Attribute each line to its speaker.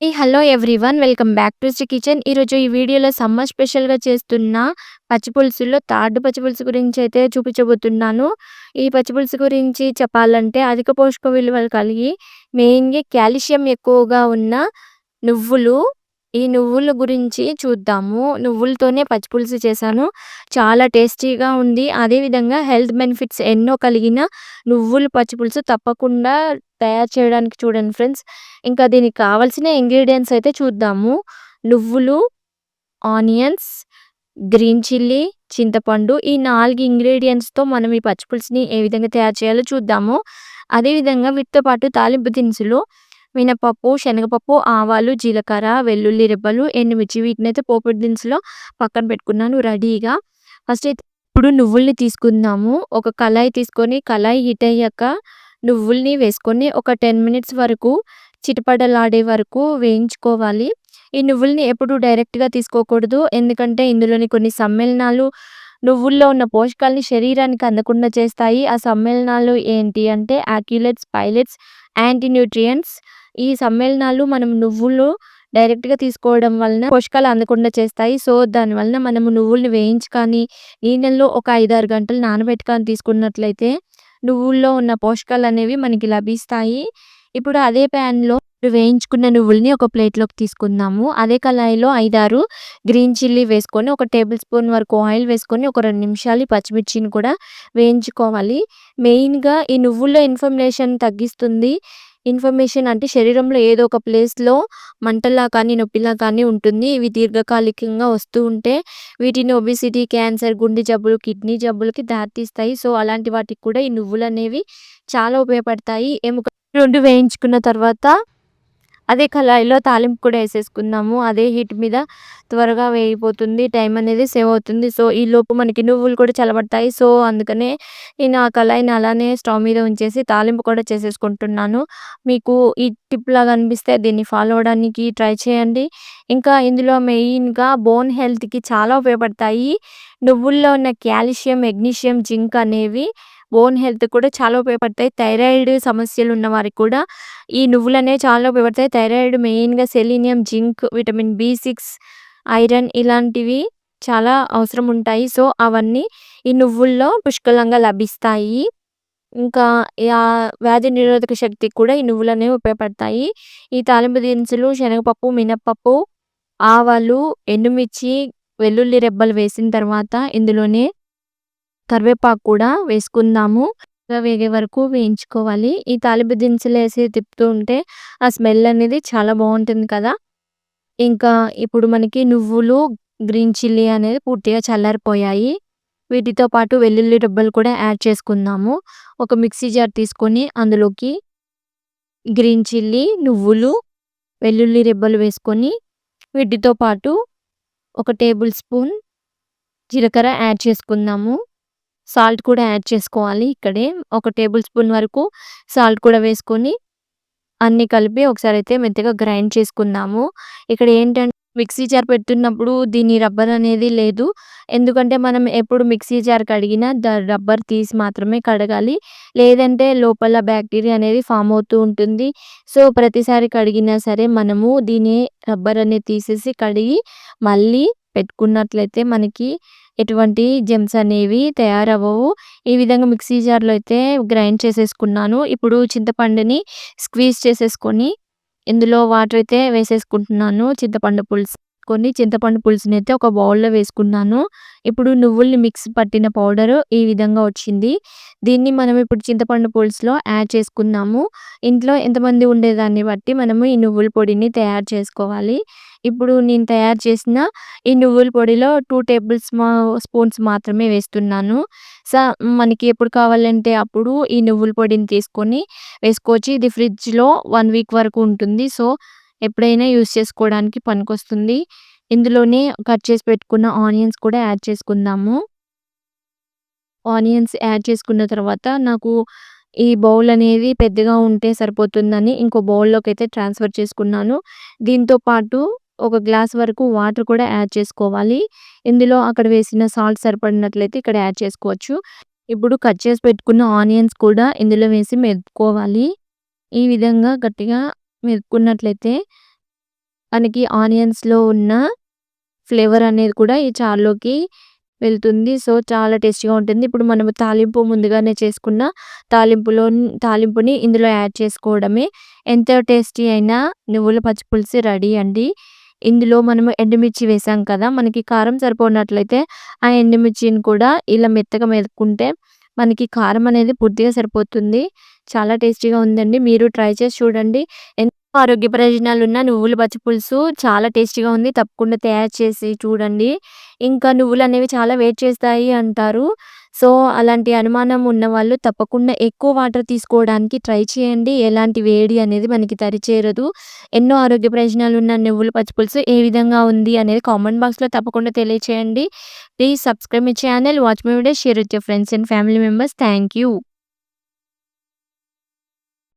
Speaker 1: ఈ hello everyone welcome back to Sri kitchen ఈరోజు ఈ వీడియోలో సమ్మర్ స్పెషల్గా చేస్తున్న పచ్చిపులుసులో తాడు పచ్చిపులుసు గురించి అయితే చూపించబోతున్నాను. ఈ పచ్చిపులుసు గురించి చెప్పాలంటే అధిక పోషక విలువలు కలిగి మెయిన్గా కాల్షియం ఎక్కువగా ఉన్న నువ్వులు ఈ నువ్వుల గురించి చూద్దాము. నువ్వులతోనే పచ్చిపులుసు చేశాను. చాలా టేస్టీగా ఉంది. అదేవిధంగా హెల్త్ బెనిఫిట్స్ ఎన్నో కలిగిన నువ్వుల పచ్చిపులుసు తప్పకుండా తయారు చేయడానికి చూడండి ఫ్రెండ్స్. ఇంకా దీనికి కావాల్సిన ఇంగ్రీడియంట్స్ అయితే చూద్దాము. నువ్వులు ఆనియన్స్ గ్రీన్ చిల్లీ చింతపండు ఈ నాలుగు ఇంగ్రీడియంట్స్తో మనం ఈ పచ్చిపులుసుని ఏ విధంగా తయారు చేయాలో చూద్దాము. అదేవిధంగా వీటితో పాటు తాలింపు దినుసులు మినపప్పు శనగపప్పు ఆవాలు జీలకర్ర వెల్లుల్లి రెబ్బలు ఎండుమిర్చి వీటినైతే పోపు దినుసులో పక్కన పెట్టుకున్నాను రెడీగా. ఫస్ట్ అయితే ఇప్పుడు నువ్వుల్ని తీసుకుందాము. ఒక కళాయి తీసుకొని కళాయి హీట్ అయ్యాక నువ్వుల్ని వేసుకొని ఒక టెన్ మినిట్స్ వరకు చిటపడలాడే వరకు వేయించుకోవాలి. ఈ నువ్వుల్ని ఎప్పుడు డైరెక్ట్గా తీసుకోకూడదు. ఎందుకంటే ఇందులోని కొన్ని సమ్మేళనాలు నువ్వుల్లో ఉన్న పోషకాలని శరీరానికి అందకుండా చేస్తాయి. ఆ సమ్మేళనాలు ఏంటి అంటే యాక్యులెట్స్ పైలెట్స్ యాంటీ న్యూట్రియంట్స్ ఈ సమ్మేళనాలు మనం నువ్వులు డైరెక్ట్గా తీసుకోవడం వలన పోషకాలు అందకుండా చేస్తాయి. సో దాని వలన మనము నువ్వుల్ని వేయించి కానీ నీళ్ళల్లో ఒక ఐదారు గంటలు నానబెట్టుకొని తీసుకున్నట్లయితే నువ్వుల్లో ఉన్న పోషకాలు అనేవి మనకి లభిస్తాయి. ఇప్పుడు అదే ప్యాన్లో వేయించుకున్న నువ్వుల్ని ఒక ప్లేట్లోకి తీసుకుందాము. అదే కళాయిలో ఐదారు గ్రీన్ చిల్లీ వేసుకొని ఒక టేబుల్ స్పూన్ వరకు ఆయిల్ వేసుకొని ఒక రెండు నిమిషాలు పచ్చిమిర్చిని కూడా వేయించుకోవాలి. మెయిన్గా ఈ నువ్వుల్లో ఇన్ఫర్మేషన్ తగ్గిస్తుంది. ఇన్ఫర్మేషన్ అంటే శరీరంలో ఏదో ఒక ప్లేస్లో మంటలా కానీ నొప్పిలా కానీ ఉంటుంది. ఇవి దీర్ఘకాలికంగా వస్తూ ఉంటే వీటిని ఒబిసిటీ క్యాన్సర్ గుండె జబ్బులు కిడ్నీ జబ్బులకి దారితీస్తాయి. సో అలాంటి వాటికి కూడా ఈ నువ్వులు అనేవి చాలా ఉపయోగపడతాయి. ఎముక రెండు వేయించుకున్న తర్వాత అదే కళాయిలో తాలింపు కూడా వేసేసుకుందాము. అదే హీట్ మీద త్వరగా వేగిపోతుంది. టైం అనేది సేవ్ అవుతుంది. సో ఈ లోపు మనకి నువ్వులు కూడా చల్లబడతాయి. సో అందుకనే నేను ఆ కళాయిని అలానే స్టవ్ మీద ఉంచేసి తాలింపు కూడా చేసేసుకుంటున్నాను. మీకు ఈ టిప్ లాగా అనిపిస్తే దీన్ని ఫాలో అవడానికి ట్రై చేయండి. ఇంకా ఇందులో మెయిన్గా బోన్ హెల్త్కి చాలా ఉపయోగపడతాయి. నువ్వుల్లో ఉన్న కాల్షియం మెగ్నీషియం జింక్ అనేవి బోన్ హెల్త్ కూడా చాలా ఉపయోగపడతాయి. థైరాయిడ్ సమస్యలు ఉన్న వారికి కూడా ఈ నువ్వులనే చాలా ఉపయోగపడతాయి. థైరాయిడ్ మెయిన్గా selenium zinc vitamin B six iron ఇలాంటివి చాలా అవసరం ఉంటాయి. సో అవన్నీ ఈ నువ్వుల్లో పుష్కలంగా లభిస్తాయి. ఇంకా ఆ వ్యాధి నిరోధక శక్తికి కూడా ఈ నువ్వులనేవి ఉపయోగపడతాయి. ఈ తాలింపు దినుసులు శనగపప్పు మినప్పప్పు ఆవాలు ఎండుమిర్చి వెల్లుల్లి రెబ్బలు వేసిన తర్వాత ఇందులోనే కరివేపాకు కూడా వేసుకుందాము. వేగే వరకు వేయించుకోవాలి. ఈ తాలింపు దినుసులు వేసి తిప్పుతూ ఉంటే ఆ స్మెల్ అనేది చాలా బాగుంటుంది కదా. ఇంకా ఇప్పుడు మనకి నువ్వులు గ్రీన్ చిల్లీ అనేది పూర్తిగా చల్లారిపోయాయి. వీటితో పాటు వెల్లుల్లి రెబ్బలు కూడా యాడ్ చేసుకుందాము. ఒక మిక్సీ జార్ తీసుకొని అందులోకి గ్రీన్ చిల్లీ నువ్వులు వెల్లుల్లి రెబ్బలు వేసుకొని వీటితో పాటు ఒక టేబుల్ స్పూన్ జీలకర్ర యాడ్ చేసుకుందాము. సాల్ట్ కూడా యాడ్ చేసుకోవాలి. ఇక్కడే ఒక టేబుల్ స్పూన్ వరకు సాల్ట్ కూడా వేసుకొని అన్ని కలిపి ఒకసారి అయితే మెత్తగా గ్రైండ్ చేసుకుందాము. ఇక్కడ ఏంటంటే మిక్సీ జార్ పెడుతున్నప్పుడు దీని రబ్బర్ అనేది లేదు. ఎందుకంటే మనం ఎప్పుడు మిక్సీ జార్ కడిగినా ద రబ్బర్ తీసి మాత్రమే కడగాలి. లేదంటే లోపల బ్యాక్టీరియా అనేది ఫామ్ అవుతూ ఉంటుంది. సో ప్రతిసారి కడిగినా సరే మనము దీని రబ్బర్ అనేది తీసేసి కడిగి మళ్ళీ పెట్టుకున్నట్లయితే మనకి ఎటువంటి జెమ్స్ అనేవి తయారవ్వవు. ఈ విధంగా మిక్సీ జార్లో అయితే గ్రైండ్ చేసేసుకున్నాను. ఇప్పుడు చింతపండుని స్క్వీజ్ చేసేసుకొని ఇందులో వాటర్ అయితే వేసేసుకుంటున్నాను. చింతపండు పులుసు కొన్ని చింతపండు పులుసుని అయితే ఒక బౌల్లో వేసుకున్నాను. ఇప్పుడు నువ్వుల్ని మిక్స్ పట్టిన పౌడరు ఈ విధంగా వచ్చింది. దీన్ని మనం ఇప్పుడు చింతపండు పులుసులో యాడ్ చేసుకున్నాము ఇంట్లో ఎంతమంది ఉండేదాన్ని బట్టి మనము ఈ నువ్వుల పొడిని తయారు చేసుకోవాలి. ఇప్పుడు నేను తయారు చేసిన ఈ నువ్వుల పొడిలో టూ టేబుల్ స్పూన్స్ మాత్రమే వేస్తున్నాను. సో మనకి ఎప్పుడు కావాలంటే అప్పుడు ఈ నువ్వుల పొడిని తీసుకొని వేసుకోవచ్చు. ఇది ఫ్రిడ్జ్లో వన్ వీక్ వరకు ఉంటుంది. సో ఎప్పుడైనా యూస్ చేసుకోవడానికి పనికొస్తుంది. ఇందులోనే కట్ చేసి పెట్టుకున్న ఆనియన్స్ కూడా యాడ్ చేసుకుందాము. ఆనియన్స్ యాడ్ చేసుకున్న తర్వాత నాకు ఈ బౌల్ అనేది పెద్దగా ఉంటే సరిపోతుందని ఇంకో బౌల్లోకి అయితే ట్రాన్స్ఫర్ చేసుకున్నాను. దీంతో పాటు ఒక గ్లాస్ వరకు వాటర్ కూడా యాడ్ చేసుకోవాలి ఇందులో అక్కడ వేసిన సాల్ట్ సరిపడినట్లయితే ఇక్కడ యాడ్ చేసుకోవచ్చు ఇప్పుడు కట్ చేసి పెట్టుకున్న ఆనియన్స్ కూడా ఇందులో వేసి మెదుపుకోవాలి ఈ విధంగా గట్టిగా మెదుపుకున్నట్లయితే మనకి ఆనియన్స్‌లో ఉన్న ఫ్లేవర్ అనేది కూడా ఈ చారులోకి వెళ్తుంది. సో, చాలా టేస్టీగా ఉంటుంది. ఇప్పుడు మనము తాలింపు ముందుగానే చేసుకున్న తాలింపులో తాలింపుని ఇందులో యాడ్ చేసుకోవడమే. ఎంత టేస్టీ అయినా నువ్వుల పచ్చిపులుసు రెడీ అండి. ఇందులో మనము ఎండుమిర్చి వేసాం కదా! మనకి కారం సరిపోనట్లయితే ఆ ఎండుమిర్చిని కూడా ఇలా మెత్తగా మెదుపుకుంటే మనకి కారం అనేది పూర్తిగా సరిపోతుంది. చాలా టేస్టీగా ఉందండి. మీరు ట్రై చేసి చూడండి. ఎంతో ఆరోగ్య ప్రయోజనాలున్న నువ్వుల పచ్చిపులుసు చాలా టేస్టీగా ఉంది. తప్పకుండా తయారు చేసి చూడండి. ఇంకా నువ్వులు అనేవి చాలా వెయిట్ చేస్తాయి అంటారు. సో, అలాంటి అనుమానం ఉన్నవాళ్ళు తప్పకుండా ఎక్కువ వాటర్ తీసుకోవడానికి ట్రై చేయండి. ఎలాంటి వేడి అనేది మనకి తరిచేరదు ఎన్నో ఆరోగ్య ప్రయోజనాలున్న నువ్వుల నువ్వులు పులుసు ఏ విధంగా ఉంది అనేది కామెంట్ బాక్స్‌లో తప్పకుండా తెలియచేయండి. Please subscribe my channel. Watch my video share with your friends and family members. Thank you.